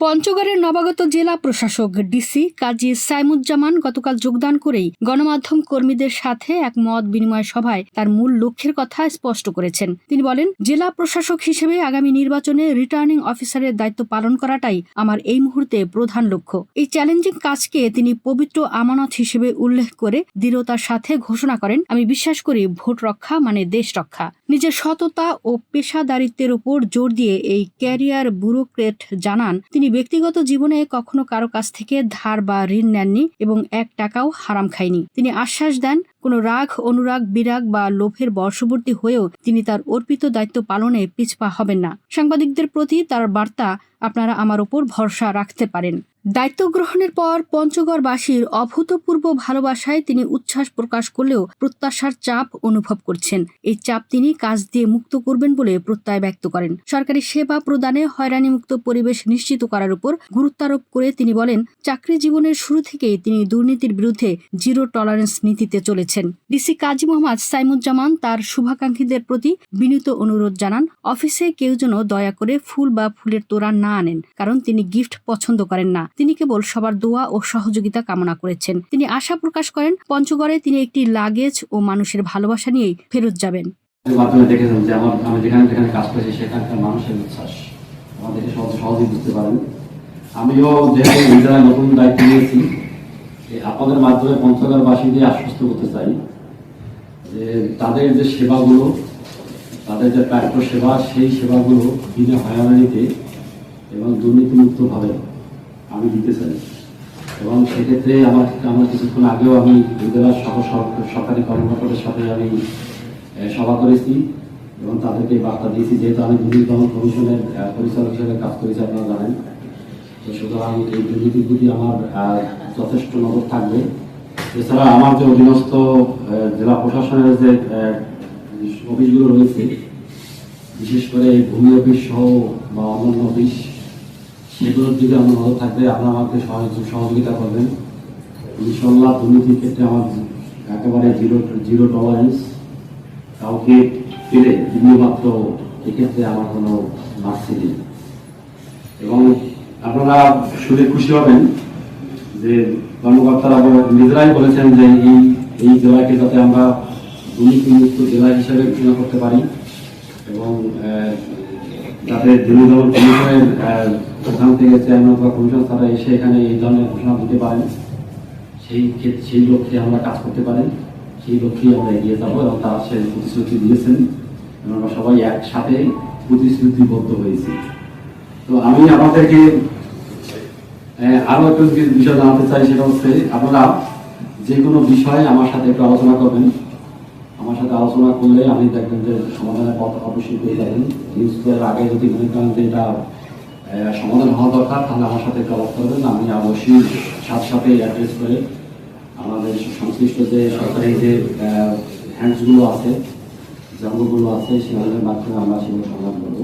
পঞ্চগড়ের নবাগত জেলা প্রশাসক, ডিসি কাজী সাইমুজ্জামান গতকাল যোগদান করেই গণমাধ্যম কর্মীদের সাথে এক মত বিনিময় সভায় তার মূল লক্ষ্যের কথা স্পষ্ট করেছেন। তিনি বলেন, জেলা প্রশাসক হিসেবে আগামী নির্বাচনে রিটার্নিং অফিসারের দায়িত্ব পালন করাটাই আমার এই মুহূর্তে প্রধান লক্ষ্য। এই চ্যালেঞ্জিং কাজকে তিনি পবিত্র আমানত হিসেবে উল্লেখ করে দৃঢ়তার সাথে ঘোষণা করেন, আমি বিশ্বাস করি ভোট রক্ষা মানে দেশ রক্ষা। নিজের সততা ও পেশাদারিত্বের উপর জোর দিয়ে এই ক্যারিয়ার ব্যুরোক্রেট জানান, তিনি ব্যক্তিগত জীবনে কখনো কারও কাছ থেকে ধার বা ঋণ নেননি এবং এক টাকাও হারাম খায়নি। তিনি আশ্বাস দেন, কোনো রাগ, অনুরাগ, বিরাগ বা লোভের বর্ষবর্তী হয়েও তিনি তার অর্পিত দায়িত্ব পালনে পিছপা হবেন না। সাংবাদিকদের প্রতি তার বার্তা আপনারা আমার ওপর ভরসা রাখতে পারেন। দায়িত্ব গ্রহণের পর পঞ্চগড়বাসীর অভূতপূর্ব ভালোবাসায় তিনি উচ্ছ্বাস প্রকাশ করলেও প্রত্যাশার চাপ অনুভব করছেন। এই চাপ তিনি কাজ দিয়ে মুক্ত করবেন বলে প্রত্যয় ব্যক্ত করেন। সরকারি সেবা প্রদানে হয়রানিমুক্ত পরিবেশ নিশ্চিত করার উপর গুরুত্বারোপ করে তিনি বলেন, চাকরি জীবনের শুরু থেকেই তিনি দুর্নীতির বিরুদ্ধে জিরো টলারেন্স নীতিতে চলেছেন। ডিসি কাজী মোহাম্মদ সাইমুজ্জামান তার শুভাকাঙ্ক্ষীদের প্রতি বিনীত অনুরোধ জানান, অফিসে কেউ যেন দয়া করে ফুল বা ফুলের তোড়া না আনেন, কারণ তিনি গিফট পছন্দ করেন না। তিনি কেবল সবার দোয়া ও সহযোগিতা কামনা করেছেন। তিনি আশা প্রকাশ করেন, পঞ্চগড়ে তিনি একটি লাগেজ ও মানুষের ভালোবাসা নিয়েই ফেরত যাবেন। মাধ্যমে দেখেছেন যে আমার আমি যেখানে যেখানে কাজ করেছি সেখানকার মানুষের উচ্ছ্বাস। আমাদেরকে সহজে সহজেই বুঝতে পারেন। আমিও যেহেতু নিজেরা নতুন দায়িত্ব নিয়েছি আপনাদের মাধ্যমে আশ্বস্ত করতে চাই যে তাদের যে সেবাগুলো, তাদের যে প্রাপ্য সেবা, সেই সেবাগুলো বিনা হয়রানিতে এবং দুর্নীতিমুক্তভাবে আমি দিতে চাই। এবং সেক্ষেত্রে আমার আমার কিছুক্ষণ আগেও আমি জেলার সহ সরকারি কর্মকর্তাদের সাথে আমি সভা করেছি এবং তাদেরকে বার্তা দিয়েছি, যেহেতু আমি দুর্নীতি দমন কমিশনের পরিচালক হিসেবে কাজ করেছি, আপনারা জানেন। তো সুতরাং এই দুর্নীতির প্রতি আমার যথেষ্ট নজর থাকবে। এছাড়া আমার যে অধীনস্থ জেলা প্রশাসনের যে অফিসগুলো রয়েছে, বিশেষ করে ভূমি অফিস সহ বা অন্যান্য অফিস সেগুলোর দিকে আমার নজর থাকবে আপনারা আমাকে সহযোগ- সহযোগিতা করবেন। ইনশাল্লাহ দুর্নীতির ক্ষেত্রে আমার একেবারে জিরো জিরো টলারেন্স কাউকে পেলে মাত্র এক্ষেত্রে আমার কোনো মার্সি নেই। এবং আপনারা শুনে খুশি হবেন যে কর্মকর্তারা নিজেরাই বলেছেন যে এই এই জেলাকে যাতে আমরা দুর্নীতিমুক্ত জেলা হিসেবে ঘোষণা করতে পারি। এবং যাতে দিল্লি কমিশনের প্রধান থেকে চেয়ারম্যান বা কমিশন তারা এসে এখানে এই ধরনের ঘোষণা দিতে পারেন। সেই ক্ষেত্রে সেই লক্ষ্যে আমরা কাজ করতে পারেন। সেই লক্ষ্যেই আমরা এগিয়ে যাব এবং তারা সে প্রতিশ্রুতি দিয়েছেন। এবং আমরা সবাই একসাথে প্রতিশ্রুতিবদ্ধ হয়েছি। তো আমি আপনাদেরকে আহ, আরও একটু বিষয় জানাতে চাই সেটা হচ্ছে আপনারা যে কোনো বিষয়ে আমার সাথে একটু আলোচনা করবেন। আমার সাথে আলোচনা করলে আপনি দেখবেন যে সমাধানের পথ অবশ্যই পেয়ে যাবেন। নিউজ পেয়ার আগে যদি মনে করেন যে এটা সমাধান হওয়া দরকার, তাহলে আমার সাথে একটু অবস্থা করবেন। আমি অবশ্যই সাথে সাথে অ্যাড্রেস করে আমাদের সংশ্লিষ্ট যে সরকারি যে হ্যান্ডসগুলো আছে জঙ্গলগুলো আছে, সেগুলোর মাধ্যমে আমরা সেগুলো সমাধান করব।